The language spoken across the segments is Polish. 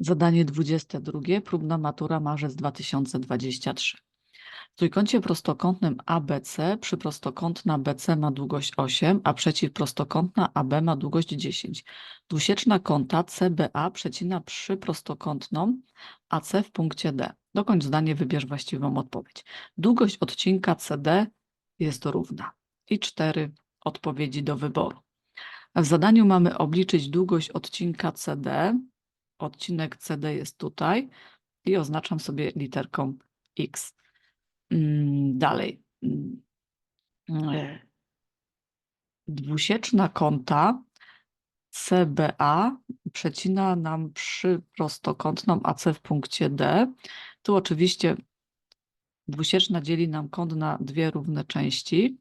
Zadanie 22. Próbna matura marzec 2023. W trójkącie prostokątnym ABC przyprostokątna BC ma długość 8, a przeciwprostokątna AB ma długość 10. Dwusieczna kąta CBA przecina przyprostokątną AC w punkcie D. Dokończ zdanie, wybierz właściwą odpowiedź. Długość odcinka CD jest równa. I cztery odpowiedzi do wyboru. W zadaniu mamy obliczyć długość odcinka CD. Odcinek CD jest tutaj i oznaczam sobie literką X. Mm, Dalej. Mm, e, Dwusieczna kąta CBA przecina nam przyprostokątną AC w punkcie D. Tu oczywiście dwusieczna dzieli nam kąt na dwie równe części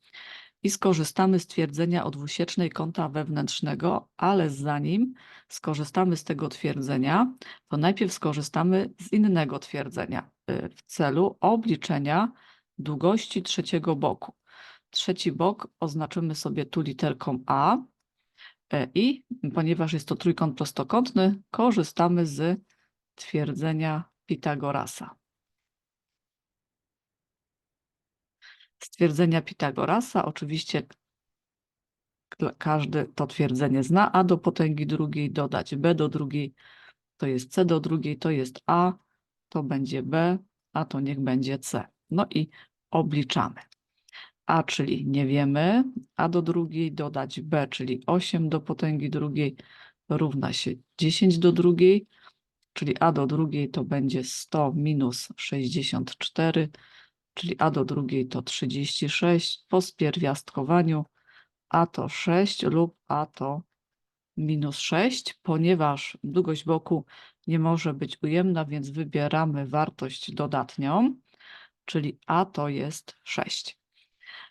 i skorzystamy z twierdzenia o dwusiecznej kąta wewnętrznego, ale zanim skorzystamy z tego twierdzenia, to najpierw skorzystamy z innego twierdzenia y, w celu obliczenia długości trzeciego boku. Trzeci bok oznaczymy sobie tu literką A e, i ponieważ jest to trójkąt prostokątny, korzystamy z twierdzenia Pitagorasa. Stwierdzenia Pitagorasa, oczywiście każdy to twierdzenie zna, a do potęgi drugiej dodać b do drugiej, to jest c do drugiej, to jest a, to będzie b, a to niech będzie c. No i obliczamy. a, czyli nie wiemy, a do drugiej dodać b, czyli 8 do potęgi drugiej równa się 10 do drugiej, czyli a do drugiej to będzie 100 minus 64, czyli a do drugiej to 36, po spierwiastkowaniu a to 6 lub a to minus 6, ponieważ długość boku nie może być ujemna, więc wybieramy wartość dodatnią, czyli a to jest 6.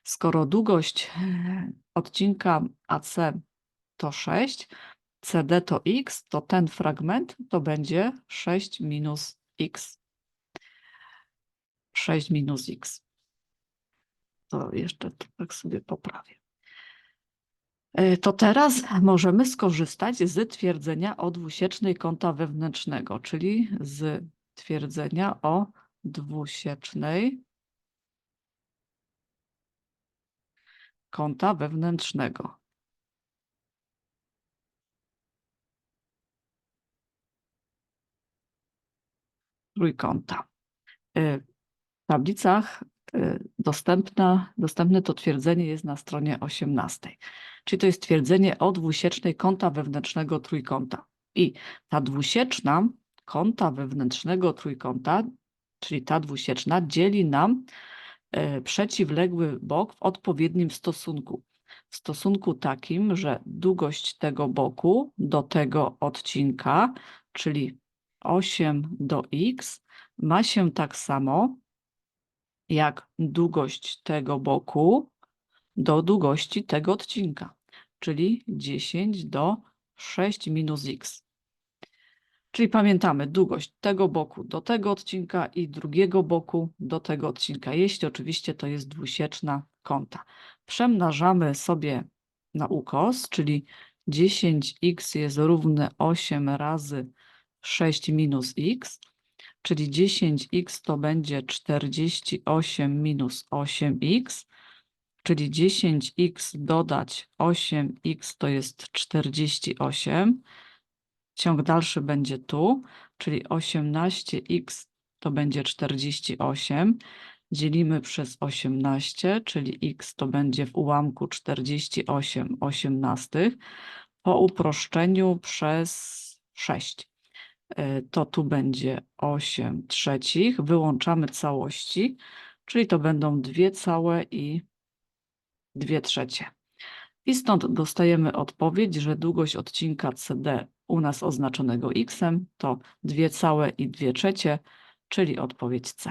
Skoro długość e, odcinka AC to 6, CD to x, to ten fragment to będzie 6 minus x. 6 minus x. To jeszcze tak sobie poprawię. E, To teraz możemy skorzystać z twierdzenia o dwusiecznej kąta wewnętrznego, czyli z twierdzenia o dwusiecznej kąta wewnętrznego. Trójkąta. Tablicach e, dostępna, dostępne to twierdzenie jest na stronie 18. Czyli to jest twierdzenie o dwusiecznej kąta wewnętrznego trójkąta. I ta dwusieczna kąta wewnętrznego trójkąta, czyli ta dwusieczna, dzieli nam e, przeciwległy bok w odpowiednim stosunku. W stosunku takim, że długość tego boku do tego odcinka, czyli 8 do x, ma się tak samo jak długość tego boku do długości tego odcinka, czyli 10 do 6 minus x. Czyli pamiętamy długość tego boku do tego odcinka i drugiego boku do tego odcinka, jeśli oczywiście to jest dwusieczna kąta. Przemnażamy sobie na ukos, czyli 10x jest równe 8 razy 6 minus x, czyli 10x to będzie 48 minus 8x, czyli 10x dodać 8x to jest 48. Ciąg dalszy będzie tu, czyli 18x to będzie 48. Dzielimy przez 18, czyli x to będzie w ułamku 48 osiemnastych. Po uproszczeniu przez 6 e, to tu będzie 8 trzecich. Wyłączamy całości, czyli to będą dwie całe i dwie trzecie. I stąd dostajemy odpowiedź, że długość odcinka CD u nas oznaczonego x to dwie całe i dwie trzecie, czyli odpowiedź C.